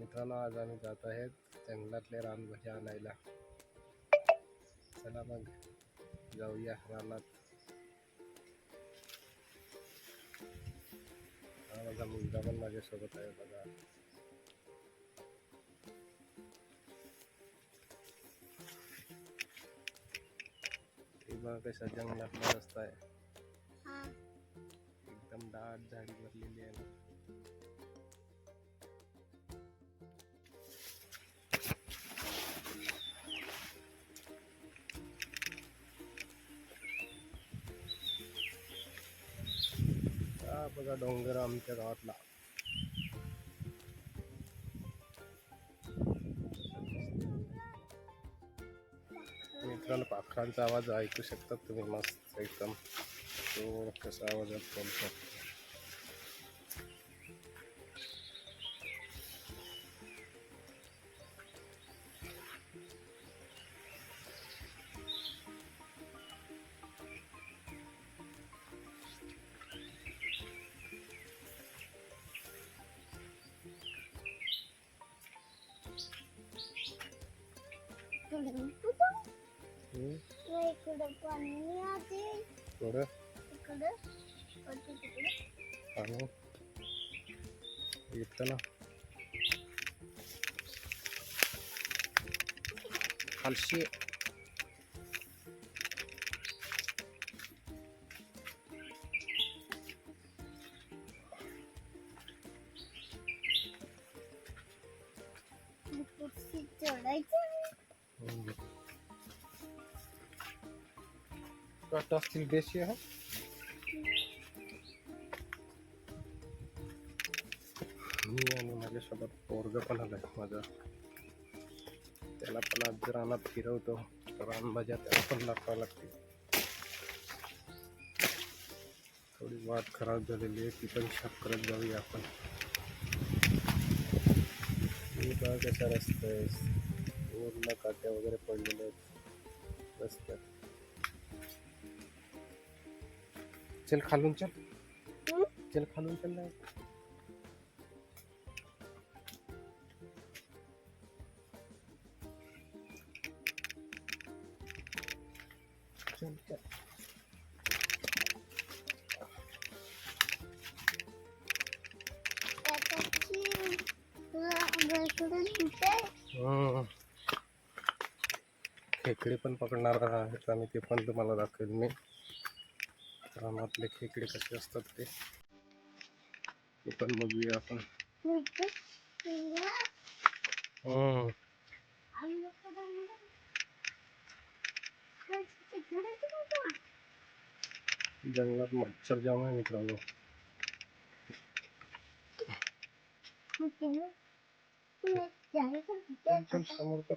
मित्रों आज आम्ही जो आहेत जंगलातल्या रानभाज्या आना चला मग जाऊया रानात माझा मुलगा पण माझ्यासोबत आहे बघा रस्ता आहे एकदम दाट झाडी भरलेली आहे ना बघा डोंगर आमच्या गावातला मित्रांनो पाखरांचा आवाज ऐकू शकतात तुम्ही मस्त एकदम तो कसा आवाज ఇక్కడ పని అది ఇక్కడ ఇక్కడ ఇక్కడ చెప్తానా కలిసి కుర్చీ చూడచ్చు करून घेतो काटा असतील देशी आहे मी आणि माझ्यासोबत पोरग पण आलाय माझं त्याला पण आज जर रानात फिरवतो तर रानभाज्या त्याला पण लागवा लागते थोडी वाट खराब झालेली आहे ती पण शाप करत जाऊया आपण मी बघ कसा रस्ता आहे पूर्ण काट्या वगैरे पडलेल्या आहेत रस्त्यात चल खालून चल हम्म? चल खालून चल ना Oh. चल Hum. खेकडे पण पकडणार आहेत आम्ही ते पण तुम्हाला दाखवेल मी रानातले खेकडे कसे असतात ते ते पण बघूया आपण जंगलात मच्छर जाम आहे मित्रांनो समोर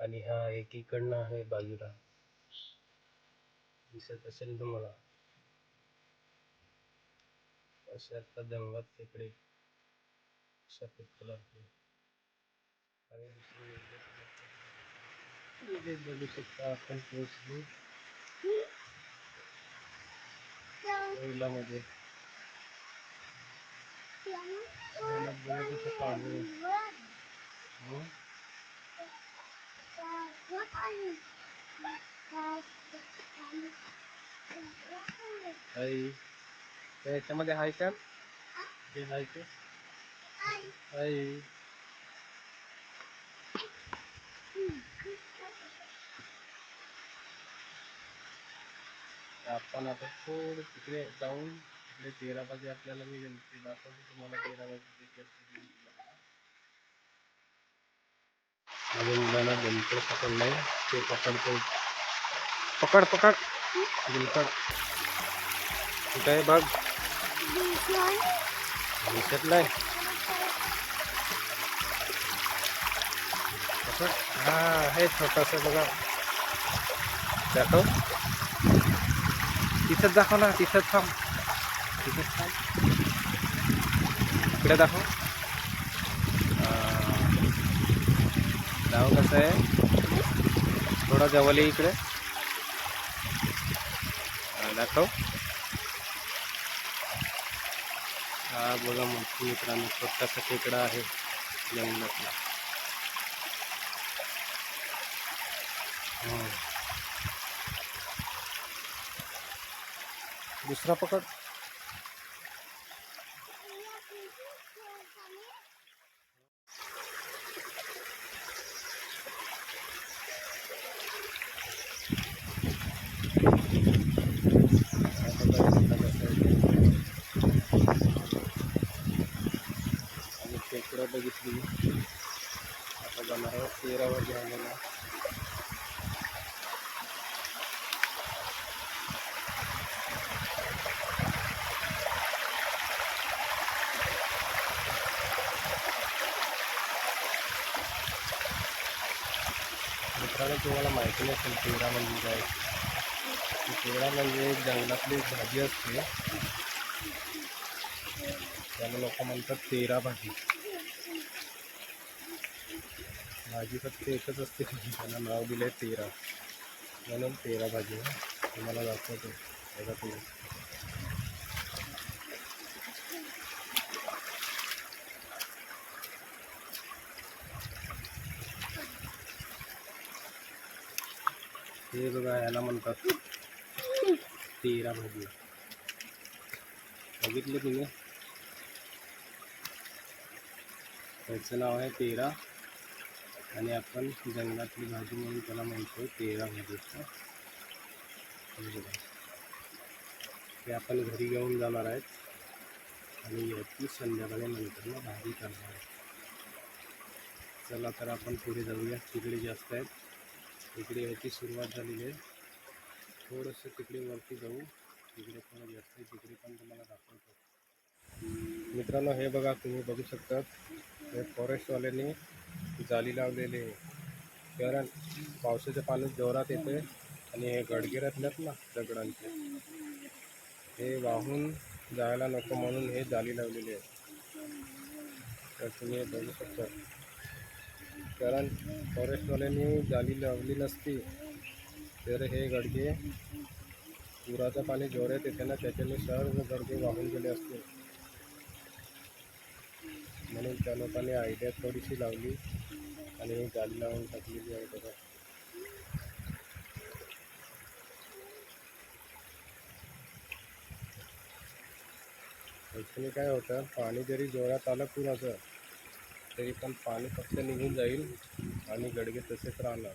आणि हा एकीकडनं आहे बाजूला दिसत असेल तुम्हाला अशा सफेद कलर आणि दुसरी बघू शकता आपण पोहोचलो Hai. Eh, sama आपण आता थोडं तिकडे जाऊन तिकडे तेरा बजे आपल्याला मी दाखवतो तुम्हाला तेरा बजे अजून मुलांना जमकड पकडलं आहे ते पकडतो पकड पकड जमकड कुठं आहे बघ दिसतलं नाही पकड हा आहे छोटंसं बघा दाखव तिथंच दाखव ना तिथंच थांब तिथंच थांब इकडे दाखव गाँव कस है थोडा जवल है इकडे दाख हा बघा मोठी मित्रांनो छोटासा खेकडा आहे जंगलातला दुसरा पकड लोग इसलिए ऐसा बना रहे तेरह बजे मित्रांनो तुम्हाला माहिती नसेल तेरा तेरा म्हणजे जंगलातली एक भाजी असते त्याला लोक म्हणतात तेरा भाजी भाजी फिर एक असते नाव दिल तेरा मैं तेरा भाजी है तुम्हाला दाखवतो बघा तुम्ही हे बघा ह्याला म्हणतात तेरा भाजी बगित तुम्हें नाव है तेरा आणि आपण जंगलातली भाजी म्हणून त्याला म्हणतो तेरा भाजीचा ते आपण घरी घेऊन जाणार आहेत आणि याची संध्याकाळी मग भाजी करणार आहे चला तर आपण पुढे जाऊया तिकडे जास्त आहेत तिकडे याची सुरुवात झाली आहे थोडंसं तिकडे वरती जाऊ तिकडे पण जास्त आहे तिकडे पण तुम्हाला दाखवतो मित्रांनो हे बघा तुम्ही बघू शकता हे फॉरेस्टवाल्यांनी जाळी लावलेली कारण पावसाचं पाणी जोरात येते आणि हे गडगे असल्यात ना दगडांचे हे वाहून जायला नको म्हणून हे जाळी लावलेले आहे तर तुम्ही हे बघू शकता कारण फॉरेस्टवाल्यांनी जाली लावली नसती तर हे गडगे पुराचं पाणी जोरात येते ना त्याच्याने सर्व गडगे वाहून गेले असते म्हणून त्या लोकांनी आयडिया थोडीशी लावली आणि ही गाडी लावून टाकलेली आहे बघा ॲक्च्युली काय होतं पाणी जरी जोरात आलं कुणाचं तरी पण पाणी फक्त निघून जाईल आणि गडगे तसेच राहणार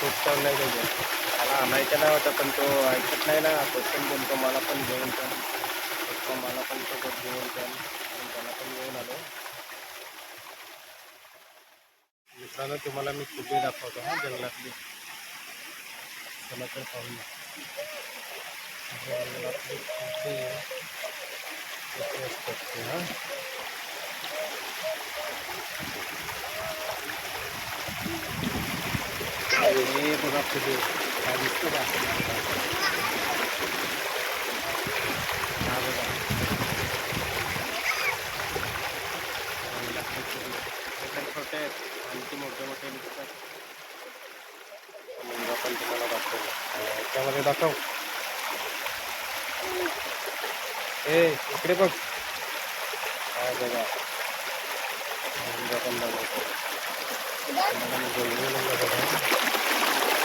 खूप नहीं आहे माला त्याला आणायचा होता पण तो ऐकत ना क्वेश्चन तो माला पण घेऊन पण तो मला पण सोबत घेऊन पण माला पण घेऊन आलो मित्रांनो तुम्हाला मी कुठे दाखवतो हां जंगलातली चला तर पाहूया Thank you. हे बघा छोटे मोठे मोठे तुम्हाला दाखव ए इकडे बघ हा बघा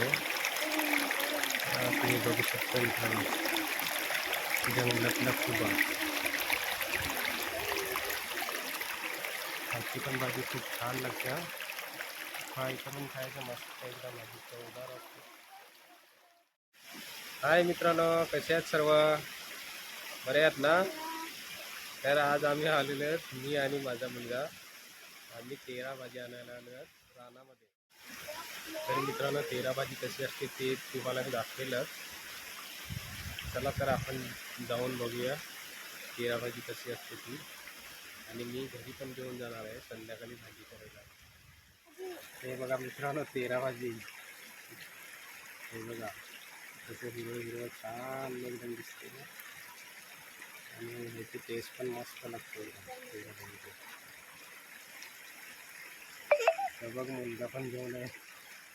आहे तुम्ही बघू शकता इथं जंगलातला खुबा ह्याची पण भाजी खूप छान लागते इथं पण खायचं मस्त एकदम भाजी चवदार असतो हाय मित्रांनो कसे आहेत सर्व बरे आहेत ना तर आज आम्ही आलेलो आहेत मी आणि माझा मुलगा आम्ही तेरा भाजी आणायला आलो आहेत रानामध्ये तर मित्रांनो तेरा भाजी कशी असते ते तुम्हाला मी दाखवेलच चला तर आपण जाऊन बघूया तेरा भाजी कशी असते ती आणि मी घरी पण घेऊन जाणार आहे संध्याकाळी भाजी करायला हे बघा मित्रांनो तेरा भाजी हे बघा तसं हिरवं हिरवं छान एकदम दिसते आणि ह्याची टेस्ट पण मस्त लागते तेरा भाजीचं बघ मुलगा पण घेऊन आहे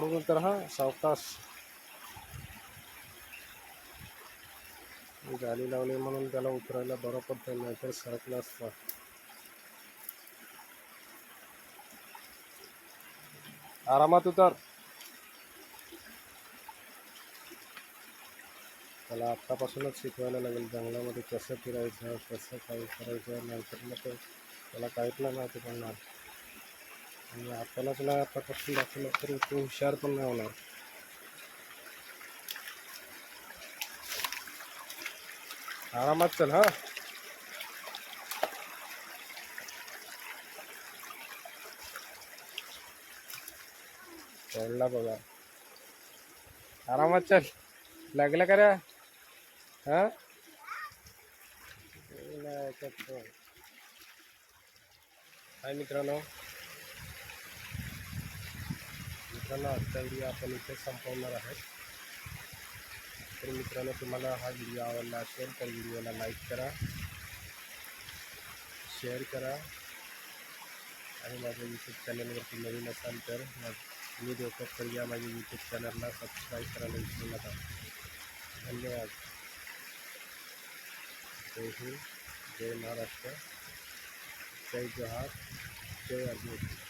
तर हा सावकाश जाली लावली म्हणून त्याला उतरायला बरोबर नाहीतर सरकला असता आरामात उतर त्याला आत्तापासूनच शिकवायला लागेल जंगलामध्ये कसं फिरायचं कसं काही करायचं नाहीतर मग त्याला काहीतला नाही माहिती पडणार आणि आपल्याला तुला कसून दाखवलं तर तो हुशार पण नाही होणार आरामात चल हा चढला बघा आरामात चल लागला का रे हा मित्रांनो मित्रांनो आजचा व्हिडिओ आपण इथे संपवणार आहे तर मित्रांनो तुम्हाला हा व्हिडिओ आवडला असेल तर व्हिडिओला लाईक करा शेअर करा आणि माझ्या यूट्यूब चॅनलवरती नवीन असाल तर मी देखत तर या माझ्या यूट्यूब चॅनलला सबस्क्राईब करायला विसरू नका धन्यवाद जय हिंद जय महाराष्ट्र जय जोहार जय अभिनेत्री